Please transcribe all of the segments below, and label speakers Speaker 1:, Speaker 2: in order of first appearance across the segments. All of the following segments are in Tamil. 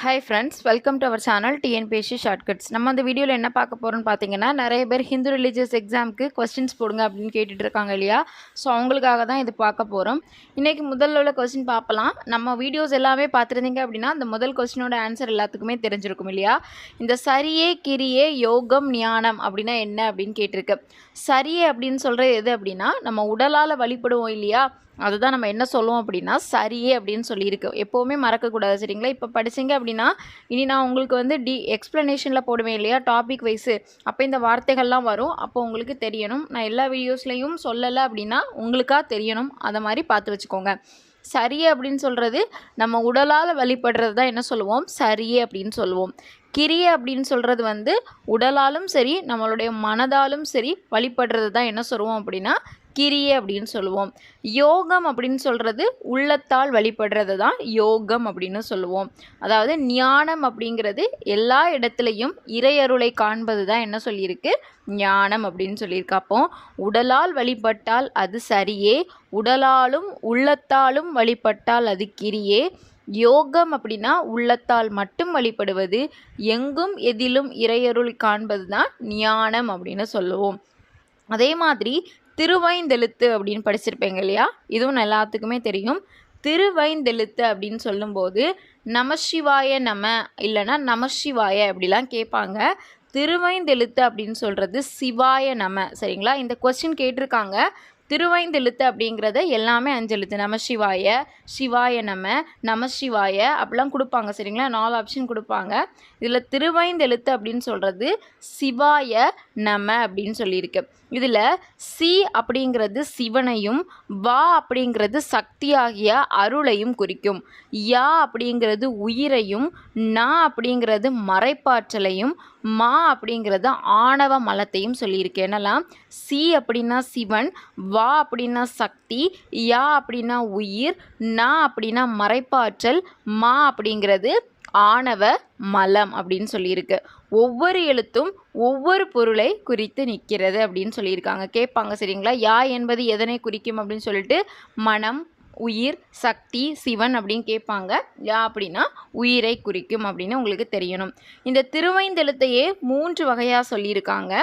Speaker 1: Hi friends welcome to our channel TNPSC shortcuts நம்ம அந்த வீடியோவில் என்ன பார்க்க போகிறோம்னு பார்த்தீங்கன்னா நிறைய பேர் ஹிந்து ரிலீஜியஸ் எக்ஸாமுக்கு கொஸ்டின்ஸ் போடுங்க அப்படின்னு கேட்டுட்டு இருக்காங்க இல்லையா? ஸோ அவங்களுக்காக தான் இது பார்க்க போகிறோம் இன்றைக்கி முதல்ல உள்ள கொஸ்டின் பார்க்கலாம் நம்ம வீடியோஸ் எல்லாமே பார்த்துருந்தீங்க அப்படின்னா அந்த முதல் கொஸ்டினோட ஆன்சர் எல்லாத்துக்குமே தெரிஞ்சிருக்கும் இல்லையா? இந்த சரியே கிரியே யோகம் ஞானம் அப்படின்னா என்ன அப்படின்னு கேட்டிருக்கு. சரியே அப்படின்னு சொல்கிறது எது அப்படின்னா நம்ம உடலால் வழிபடுவோம் இல்லையா? அதுதான் நம்ம என்ன சொல்லுவோம் அப்படின்னா சரியே அப்படின்னு சொல்லியிருக்கு. எப்போவுமே மறக்கக்கூடாது சரிங்களா? இப்போ படிச்சீங்க அப்படின்னா இனி நான் உங்களுக்கு வந்து டி எக்ஸ்ப்ளனேஷனில் போடுவேன் இல்லையா டாபிக் வைஸு அப்போ இந்த வார்த்தைகள்லாம் வரும். அப்போ உங்களுக்கு தெரியணும். நான் எல்லா வீடியோஸ்லேயும் சொல்லலை அப்படின்னா உங்களுக்காக தெரியணும். அதை மாதிரி பார்த்து வச்சுக்கோங்க. சரியே அப்படின்னு சொல்கிறது நம்ம உடலால் வழிபடுறது தான் என்ன சொல்லுவோம்? சரியே அப்படின்னு சொல்லுவோம். கிரியை அப்படின்னு சொல்கிறது வந்து உடலாலும் சரி நம்மளுடைய மனதாலும் சரி வழிபடுறது தான் என்ன சொல்லுவோம் அப்படின்னா கிரியை அப்படின்னு சொல்லுவோம். யோகம் அப்படின்னு சொல்கிறது உள்ளத்தால் வழிபடுறது தான் யோகம் அப்படின்னு சொல்லுவோம். அதாவது ஞானம் அப்படிங்கிறது எல்லா இடத்துலையும் இறையருளை காண்பது தான் என்ன சொல்லியிருக்கு? ஞானம் அப்படின்னு சொல்லியிருக்கு. அப்போ உடலால் வழிபட்டால் அது சரியே உடலாலும் உள்ளத்தாலும் வழிபட்டால் அது கிரியே யோகம் அப்படின்னா உள்ளத்தால் மட்டும் வழிபடுவது எங்கும் எதிலும் இறையருள் காண்பது தான் ஞானம் அப்படின்னு சொல்லுவோம். அதே மாதிரி திருவைந்தெழுத்து அப்படின்னு படிச்சிருப்பேங்க இல்லையா? இதுவும் எல்லாத்துக்குமே தெரியும். திருவைந்தெழுத்து அப்படின்னு சொல்லும்போது நமசிவாய நம இல்லைன்னா நமசிவாய அப்படிலாம் கேட்பாங்க. திருவைந்தெழுத்து அப்படின்னு சொல்கிறது சிவாய நம சரிங்களா? இந்த கொஸ்டின் கேட்டிருக்காங்க. திருவைந்தெழுத்து அப்படிங்கிறத எல்லாமே அஞ்செழுத்து. நம சிவாய சிவாய நம நம சிவாய அப்படிலாம் கொடுப்பாங்க சரிங்களா? நாலு ஆப்ஷன் கொடுப்பாங்க. இதில் திருவைந்தெழுத்து அப்படின்னு சொல்கிறது சிவாய நம அப்படின்னு சொல்லியிருக்கு. இதில் சி அப்படிங்கிறது சிவனையும் வா அப்படிங்கிறது சக்தியாகிய அருளையும் குறிக்கும். யா அப்படிங்கிறது உயிரையும் நா அப்படிங்கிறது மறைப்பாற்றலையும் மா அப்படிங்கிறது ஆணவ மலத்தையும் சொல்லியிருக்கு. என்னெல்லாம் சி அப்படின்னா சிவன் வா அப்படின்னா சக்தி யா அப்படின்னா உயிர் நா அப்படின்னா மறைப்பாற்றல் மா அப்படிங்கிறது ஆணவ மலம் அப்படின்னு சொல்லியிருக்கு. ஒவ்வொரு எழுத்தும் ஒவ்வொரு பொருளை குறித்து நிற்கிறது அப்படின்னு சொல்லியிருக்காங்க. கேட்பாங்க சரிங்களா? யா என்பது எதனை குறிக்கும் அப்படின்னு சொல்லிட்டு மனம் உயிர் சக்தி சிவன் அப்படின்னு கேட்பாங்க. யா அப்படின்னா உயிரை குறிக்கும் அப்படின்னு உங்களுக்கு தெரியணும். இந்த திருவைந்தெழுத்தையே மூன்று வகையாக சொல்லியிருக்காங்க.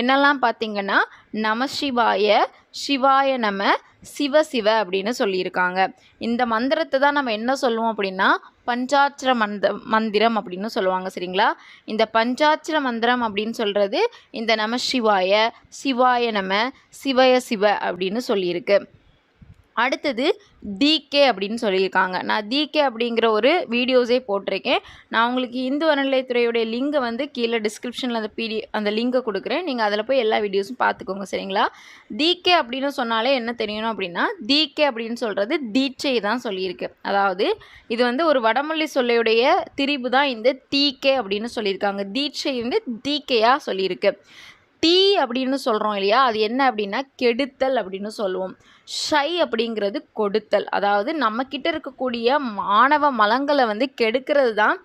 Speaker 1: என்னெல்லாம் பார்த்தீங்கன்னா நமசிவாய சிவாய நம சிவ சிவ அப்படின்னு சொல்லியிருக்காங்க. இந்த மந்திரத்தை தான் நம்ம என்ன சொல்லுவோம் அப்படின்னா பஞ்சாட்சர மந்த மந்திரம் அப்படின்னு சொல்லுவாங்க சரிங்களா? இந்த பஞ்சாட்சர மந்திரம் அப்படின்னு சொல்கிறது இந்த நம சிவாய சிவாய நம சிவய சிவ அப்படின்னு சொல்லியிருக்கு. அடுத்தது டிகே அப்படின்னு சொல்லியிருக்காங்க. நான் டிகே அப்படிங்கிற ஒரு வீடியோஸே போட்டிருக்கேன். நான் உங்களுக்கு இந்து அறநிலையத்துறையுடைய லிங்கை வந்து கீழே டிஸ்கிரிப்ஷனில் அந்த பிடி அந்த லிங்கை கொடுக்குறேன். நீங்கள் அதில் போய் எல்லா வீடியோஸும் பார்த்துக்கோங்க சரிங்களா? டிகே அப்படின்னு சொன்னாலே என்ன தெரியணும் அப்படின்னா டிகே அப்படின்னு சொல்கிறது தீட்சை தான் சொல்லியிருக்கு. அதாவது இது வந்து ஒரு வடமொழி சொல்லையுடைய திரிபு தான் இந்த தீகே அப்படின்னு சொல்லியிருக்காங்க. தீட்சை வந்து தீக்கையாக சொல்லியிருக்கு. டீ அப்படின்னு சொல்கிறோம் இல்லையா? அது என்ன அப்படின்னா கெடுத்தல் அப்படின்னு சொல்லுவோம். ஷை அப்படிங்கிறது கொடுத்தல். அதாவது நம்மக்கிட்ட இருக்கக்கூடிய மாணவ மலங்களை வந்து கெடுக்கிறது தான்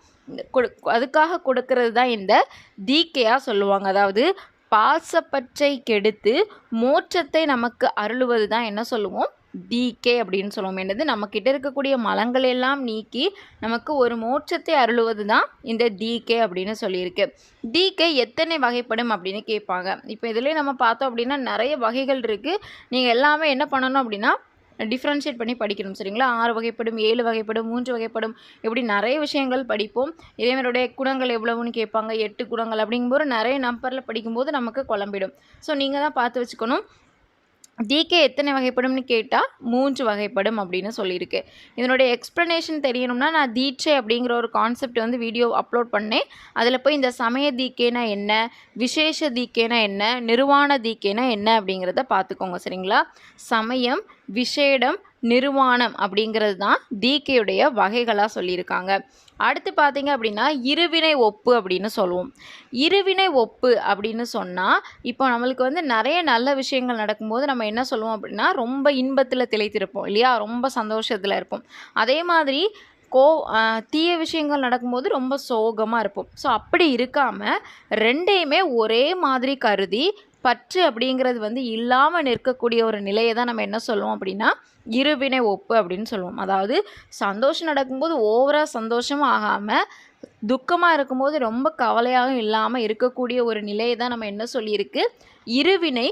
Speaker 1: கொடு அதுக்காக கொடுக்கறது தான் இந்த தீக்கையாக சொல்லுவாங்க. அதாவது பாசப்பற்றை கெடுத்து மோட்சத்தை நமக்கு அருளுவது தான் என்ன சொல்லுவோம்? டிகே அப்படின்னு சொல்லுவோம். என்னது? நம்மக்கிட்ட இருக்கக்கூடிய மலங்கள் எல்லாம் நீக்கி நமக்கு ஒரு மோட்சத்தை அருளுவது தான் இந்த டிகே அப்படின்னு சொல்லியிருக்கு. டிகே எத்தனை வகைப்படும் அப்படின்னு கேட்பாங்க. இப்போ இதிலே நம்ம பார்த்தோம் அப்படின்னா நிறைய வகைகள் இருக்குது நீங்கள் எல்லாமே என்ன பண்ணணும் அப்படின்னா டிஃப்ரென்ஷியேட் பண்ணி படிக்கணும் சரிங்களா? ஆறு வகைப்படும் ஏழு வகைப்படும் மூன்று வகைப்படும் இப்படி நிறைய விஷயங்கள் படிப்போம். இதேமாரியுடைய குணங்கள் எவ்வளவுன்னு கேட்பாங்க எட்டு குணங்கள் அப்படிங்கும்போது நிறைய நம்பரில் படிக்கும்போது நமக்கு குழம்பிடும். ஸோ நீங்கள் தான் பார்த்து வச்சுக்கணும். டிகே எத்தனை வகைப்படும்னு கேட்டால் மூன்று வகைப்படும் அப்படின்னு சொல்லியிருக்கு. இதனுடைய எக்ஸ்ப்ளனேஷன் தெரியணும்னா நான் தீட்சை அப்படிங்கிற ஒரு கான்செப்ட் வந்து வீடியோ அப்லோட் பண்ணேன். அதில் போய் இந்த சமய தீக்கேனா என்ன விசேஷ தீக்கேனா என்ன நிர்வாண தீக்கேனா என்ன அப்படிங்கிறத பார்த்துக்கோங்க சரிங்களா? சமயம் விஷேடம் நிர்வாணம் அப்படிங்கிறது தான் தீக்கையுடைய வகைகளாக சொல்லியிருக்காங்க. அடுத்து பார்த்தீங்க அப்படின்னா இருவினை ஒப்பு அப்படின்னு சொல்லுவோம். இருவினை ஒப்பு அப்படின்னு சொன்னால் இப்போ நம்மளுக்கு வந்து நிறைய நல்ல விஷயங்கள் நடக்கும்போது நம்ம என்ன சொல்லுவோம் அப்படின்னா ரொம்ப இன்பத்தில் திளைத்திருப்போம் இல்லையா? ரொம்ப சந்தோஷத்தில் இருப்போம். அதே மாதிரி கோ தீய விஷயங்கள் நடக்கும்போது ரொம்ப சோகமாக இருப்போம். ஸோ அப்படி இருக்காமல் ரெண்டையுமே ஒரே மாதிரி கருதி பற்று அப்படிங்கிறது வந்து இல்லாமல் நிற்கக்கூடிய ஒரு நிலையை தான் நம்ம என்ன சொல்லுவோம் அப்படின்னா இருவினை ஒப்பு அப்படின்னு சொல்லுவோம். அதாவது சந்தோஷம் நடக்கும்போது ஓவராக சந்தோஷமும் ஆகாமல் துக்கமாக இருக்கும்போது ரொம்ப கவலையாகவும் இல்லாமல் இருக்கக்கூடிய ஒரு நிலையை தான் நம்ம என்ன சொல்லியிருக்கு? இருவினை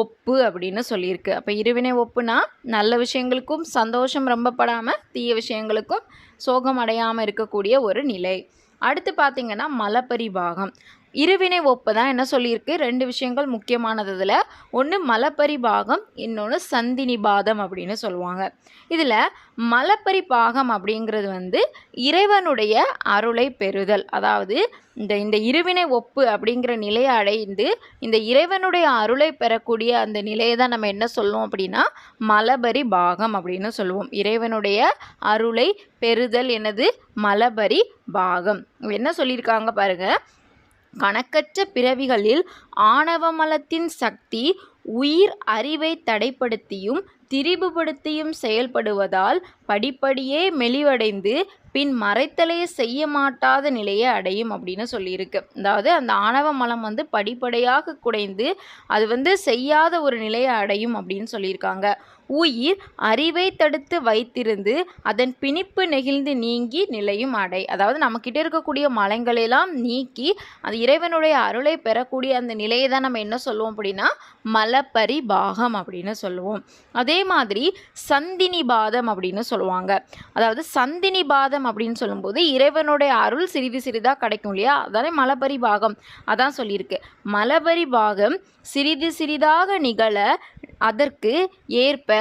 Speaker 1: ஒப்பு அப்படின்னு சொல்லியிருக்கு. அப்போ இருவினை ஒப்புனா நல்ல விஷயங்களுக்கும் சந்தோஷம் ரொம்ப படாமல் தீய விஷயங்களுக்கும் சோகம் அடையாமல் இருக்கக்கூடிய ஒரு நிலை. அடுத்து பார்த்திங்கன்னா மலப்பரிபாகம். இருவினை ஒப்பு தான் என்ன சொல்லியிருக்கு? ரெண்டு விஷயங்கள் முக்கியமானது இதில். ஒன்று மலப்பரிபாகம் இன்னொன்று சந்தினி பாதம் அப்படின்னு சொல்லுவாங்க. இதில் மலப்பரிபாகம் அப்படிங்கிறது வந்து இறைவனுடைய அருளை பெறுதல். அதாவது இந்த இந்த இருவினை ஒப்பு அப்படிங்கிற நிலையை அடைந்து இந்த இறைவனுடைய அருளை பெறக்கூடிய அந்த நிலையை தான் நம்ம என்ன சொல்லுவோம் அப்படின்னா மலபரி பாகம் அப்படின்னு சொல்லுவோம். இறைவனுடைய அருளை பெறுதல் எனது மலபரி பாகம் என்ன சொல்லியிருக்காங்க பாருங்கள் கணக்கற்ற பிறவிகளில் ஆணவமலத்தின் சக்தி உயிர் அறிவை தடைப்படுத்தியும் திரிபுபடுத்தியும் செயல்படுவதால் படிப்படியே மெலிவடைந்து பின் மறைத்தலே செய்ய மாட்டாத நிலையை அடையும் அப்படின்னு சொல்லியிருக்கு. அதாவது அந்த ஆணவ மலம் வந்து படிப்படியாக குடைந்து அது வந்து செய்யாத ஒரு நிலையை அடையும் அப்படின்னு சொல்லியிருக்காங்க. உயிர் அறிவை தடுத்து வைத்திருந்து அதன் பிணிப்பு நெகிழ்ந்து நீங்கி நிலையும் அடை. அதாவது நம்மக்கிட்ட இருக்கக்கூடிய மலங்களெல்லாம் நீக்கி அது இறைவனுடைய அருளை பெறக்கூடிய அந்த நிலையை தான் நம்ம என்ன சொல்லுவோம் அப்படின்னா மலப்பரி பாகம் அப்படின்னு சொல்லுவோம். அதே அதே மாதிரி சந்தினி பாதம் அப்படின்னு சொல்லுவாங்க. அதாவது சந்தினி பாதம் அப்படின்னு சொல்லும்போது இறைவனுடைய அருள் சிறிது சிறிதாக கிடைக்கும் இல்லையா? அதானே மலபரி பாகம் அதான் சொல்லியிருக்கு. மலபரி பாகம் சிறிது சிறிதாக நிகழ அதற்கு ஏற்ப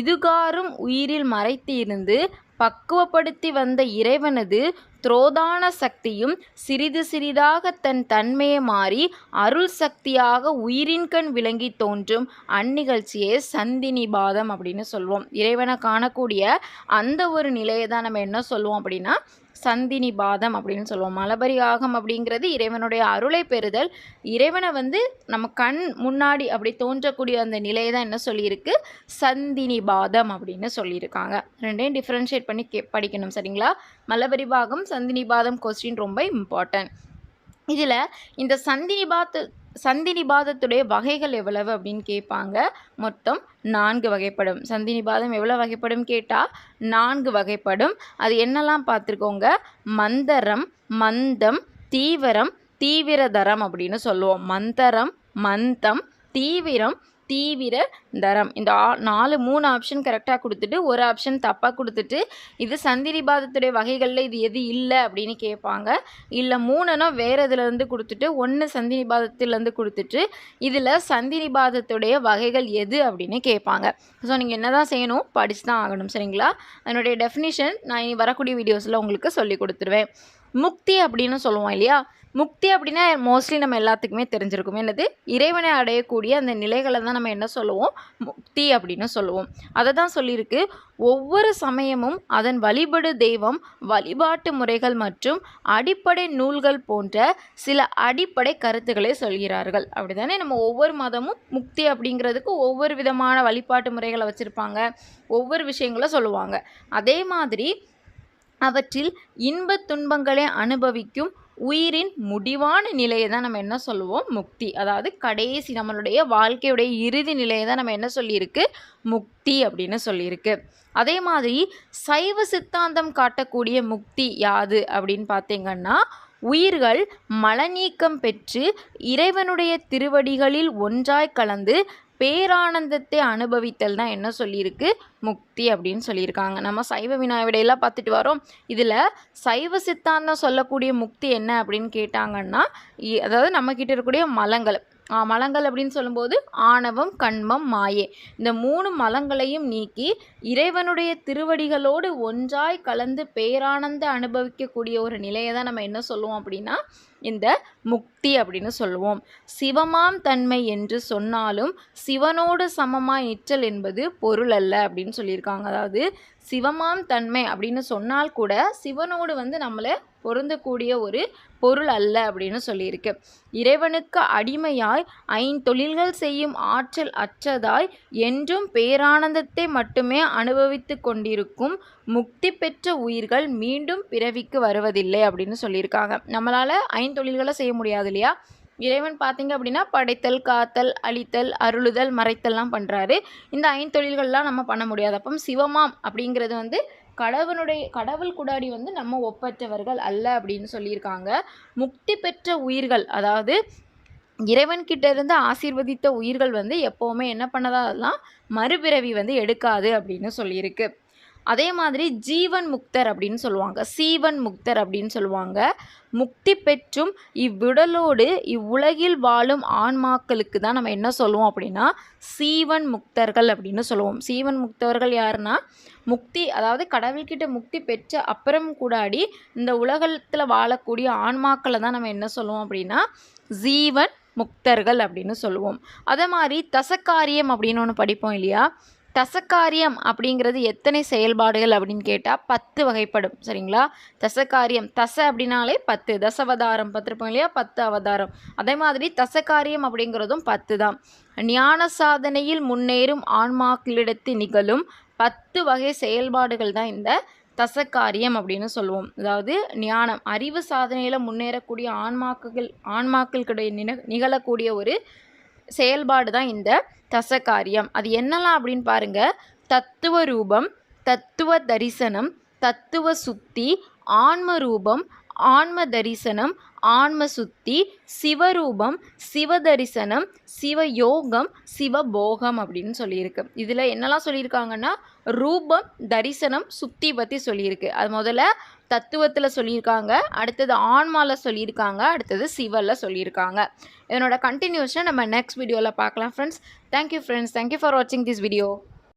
Speaker 1: இதுகாரும் உயிரில் மறைத்து இருந்து பக்குவப்படுத்தி வந்த இறைவனது துரோதான சக்தியும் சிறிது சிறிதாக தன் தன்மையை மாறி அருள் சக்தியாக உயிரின்கண் விளங்கி தோன்றும் அந்நிகழ்ச்சியே சந்தினி பாதம் அப்படின்னு சொல்லுவோம் இறைவனை காணக்கூடிய அந்த ஒரு நிலையை தான் நம்ம என்ன சொல்லுவோம் அப்படின்னா சந்தினி பாதம் அப்படின்னு சொல்லுவோம். மலபரி ஆகம் அப்படிங்கிறது இறைவனுடைய அருளை பெறுதல். இறைவனை வந்து நம்ம கண் முன்னாடி அப்படி தோன்றக்கூடிய அந்த நிலையை தான் என்ன சொல்லியிருக்கு? சந்தினி பாதம் அப்படின்னு சொல்லியிருக்காங்க. ரெண்டையும் டிஃப்ரென்ஷியேட் பண்ணி கே படிக்கணும். சரிங்களா? மலபரி பாகம் சந்தினி பாதம் கொஸ்டின் ரொம்ப இம்பார்ட்டன்ட் இதில் இந்த சந்தினி பாத்து சந்தினி பாதத்துடைய வகைகள் எவ்வளவு அப்படின்னு கேட்பாங்க. மொத்தம் நான்கு வகைப்படும். சந்தினி பாதம் எவ்வளோ வகைப்படும் கேட்டால் நான்கு வகைப்படும். அது என்னெல்லாம் பார்த்துருக்கோங்க? மந்தரம் மந்தம் தீவிரம் தீவிரதரம் அப்படின்னு சொல்லுவோம். மந்தரம் மந்தம் தீவிரம் தீவிர தரம். இந்த ஆ நாலு மூணு ஆப்ஷன் கரெக்டாக கொடுத்துட்டு ஒரு ஆப்ஷன் தப்பாக கொடுத்துட்டு இது சந்திரிபாதத்துடைய வகைகளில் இது எது இல்லை அப்படின்னு கேட்பாங்க இல்லை மூணுனா வேறு இதுலேருந்து கொடுத்துட்டு ஒன்று சந்திரிபாதத்துலேருந்து கொடுத்துட்டு இதில் சந்திரிபாதத்துடைய வகைகள் எது அப்படின்னு கேட்பாங்க ஸோ நீங்கள் என்ன தான் செய்யணும் படிச்சு தான் ஆகணும் சரிங்களா? அதனுடைய டெஃபினிஷன் நான் இனி வரக்கூடிய வீடியோஸில் உங்களுக்கு சொல்லி கொடுத்துருவேன். முக்தி அப்படின்னு சொல்லுவோம் இல்லையா? முக்தி அப்படின்னா மோஸ்ட்லி நம்ம எல்லாத்துக்குமே தெரிஞ்சிருக்கும். என்னது? இறைவனை அடையக்கூடிய அந்த நிலைகளை தான் நம்ம என்ன சொல்லுவோம்? முக்தி அப்படின்னு சொல்லுவோம். அதை தான் சொல்லியிருக்கு. ஒவ்வொரு சமயமும் அதன் வழிபடு தெய்வம் வழிபாட்டு முறைகள் மற்றும் அடிப்படை நூல்கள் போன்ற சில அடிப்படை கருத்துக்களை சொல்கிறார்கள். அப்படிதானே நம்ம ஒவ்வொரு மதமும் முக்தி அப்படிங்கிறதுக்கு ஒவ்வொரு விதமான வழிபாட்டு முறைகளை வச்சுருப்பாங்க. ஒவ்வொரு விஷயங்களும் சொல்லுவாங்க. அதே மாதிரி அவற்றில் இன்பத் துன்பங்களை அனுபவிக்கும் உயிரின் முடிவான நிலையை தான் நம்ம என்ன சொல்லுவோம்? முக்தி. அதாவது கடைசி நம்மளுடைய வாழ்க்கையுடைய இறுதி நிலையை தான் நம்ம என்ன சொல்லியிருக்கு? முக்தி அப்படின்னு சொல்லியிருக்கு. அதே மாதிரி சைவ சித்தாந்தம் காட்டக்கூடிய முக்தி யாது அப்படின்னு பார்த்தீங்கன்னா உயிர்கள் மலநீக்கம் பெற்று இறைவனுடைய திருவடிகளில் ஒன்றாய் கலந்து பேரானந்தத்தை அனுபவித்தல் தான் என்ன சொல்லியிருக்கு? முக்தி அப்படின்னு சொல்லியிருக்காங்க. நம்ம சைவ வினாவிடையெல்லாம் பார்த்துட்டு வரோம். இதில் சைவ சித்தாந்தம் சொல்லக்கூடிய முக்தி என்ன அப்படின்னு கேட்டாங்கன்னா இ- அதாவது நம்மக்கிட்ட இருக்கக்கூடிய மலங்கள். மலங்கள் அப்படின்னு சொல்லும்போது ஆணவம் கண்மம் மாயே. இந்த மூணு மலங்களையும் நீக்கி இறைவனுடைய திருவடிகளோடு ஒன்றாய் கலந்து பேரானந்த அனுபவிக்கக்கூடிய ஒரு நிலையை தான் நம்ம என்ன சொல்லுவோம் அப்படின்னா இந்த முக்தி அப்படின்னு சொல்லுவோம். சிவமாம் தன்மை என்று சொன்னாலும் சிவனோடு சமமாய் நிற்றல் என்பது பொருள் அல்ல அப்படின்னு சொல்லியிருக்காங்க. அதாவது சிவமாம் தன்மை அப்படின்னு சொன்னால் கூட சிவனோடு வந்து நம்மளை பொருந்தக்கூடிய ஒரு பொருள் அல்ல அப்படின்னு சொல்லியிருக்கு. இறைவனுக்கு அடிமையாய் ஐந்தொழில்கள் செய்யும் ஆற்றல் அற்றதாய் என்றும் பேரானந்தத்தை மட்டுமே அனுபவித்து கொண்டிருக்கும் முக்தி பெற்ற உயிர்கள் மீண்டும் பிறவிக்கு வருவதில்லை அப்படின்னு சொல்லியிருக்காங்க. நம்மளால் ஐந்தொழில்களை செய்ய முடியாது இல்லையா? இறைவன் பார்த்தீங்க அப்படின்னா படைத்தல் காத்தல் அழித்தல் அருளுதல் மறைத்தல்லாம் பண்ணுறாரு இந்த ஐந்தொழில்கள்லாம் நம்ம பண்ண முடியாது. அப்போ சிவமாம் அப்படிங்கிறது வந்து கடவுளுடைய கடவுள் குடாடி வந்து நம்ம ஒப்பற்றவர்கள் அல்ல அப்படின்னு சொல்லியிருக்காங்க. முக்தி பெற்ற உயிர்கள் அதாவது இறைவன்கிட்ட இருந்து ஆசீர்வதித்த உயிர்கள் வந்து எப்போவுமே என்ன பண்ணதாலாம் மறுபிறவி வந்து எடுக்காது அப்படின்னு சொல்லியிருக்கு. அதே மாதிரி ஜீவன் முக்தர் அப்படின்னு சொல்லுவாங்க. சீவன் முக்தர் அப்படின்னு சொல்லுவாங்க. முக்தி பெற்றும் இவ்விடலோடு இவ்வுலகில் வாழும் ஆன்மாக்களுக்கு தான் நம்ம என்ன சொல்லுவோம் அப்படின்னா சீவன் முக்தர்கள் அப்படின்னு சொல்லுவோம். சீவன் முக்தர்கள் யாருன்னா முக்தி அதாவது கடவுள்கிட்ட முக்தி பெற்ற அப்புறம் கூடாடி இந்த உலகத்தில் வாழக்கூடிய ஆன்மாக்களை தான் நம்ம என்ன சொல்லுவோம் அப்படின்னா ஜீவன் முக்தர்கள் அப்படின்னு சொல்லுவோம். அதே மாதிரி தசக்காரியம் அப்படின்னு ஒன்று படிப்போம் இல்லையா? தசக்காரியம் அப்படிங்கிறது எத்தனை செயல்பாடுகள் அப்படின்னு கேட்டால் பத்து வகைப்படும் சரிங்களா? தசக்காரியம் தச அப்படின்னாலே பத்து தசவதாரம் பார்த்துருப்போம் இல்லையா? பத்து அவதாரம். அதே மாதிரி தசக்காரியம் அப்படிங்கிறதும் பத்து தான். ஞான சாதனையில் முன்னேறும் ஆன்மாக்களிடத்து நிகழும் பத்து வகை செயல்பாடுகள் தான் இந்த தசக்காரியம் அப்படின்னு சொல்லுவோம். அதாவது ஞானம் அறிவு சாதனையில் முன்னேறக்கூடிய ஆன்மாக்கள் ஆன்மாக்களுடைய நின நிகழக்கூடிய ஒரு செயல்பாடு தான் இந்த தசகாரியம். அது என்னலாம் அப்படின்னு பாருங்க. தத்துவ ரூபம் தத்துவ தரிசனம் தத்துவ சுத்தி ஆன்ம ரூபம் ஆன்ம தரிசனம் ஆன்ம சுத்தி சிவரூபம் சிவதரிசனம் சிவயோகம் சிவபோகம் அப்படின்னு சொல்லியிருக்கு. இதில் என்னெல்லாம் சொல்லியிருக்காங்கன்னா ரூபம் தரிசனம் சுத்தி பற்றி சொல்லியிருக்கு. அது முதல்ல தத்துவத்தில் சொல்லியிருக்காங்க அடுத்தது ஆன்மாவில் சொல்லியிருக்காங்க அடுத்தது சிவலில் சொல்லியிருக்காங்க. இதனோட கண்டினியூஷன் நம்ம நெக்ஸ்ட் வீடியோவில் பார்க்கலாம் friends thank you friends thank you for வாட்சிங் திஸ் வீடியோ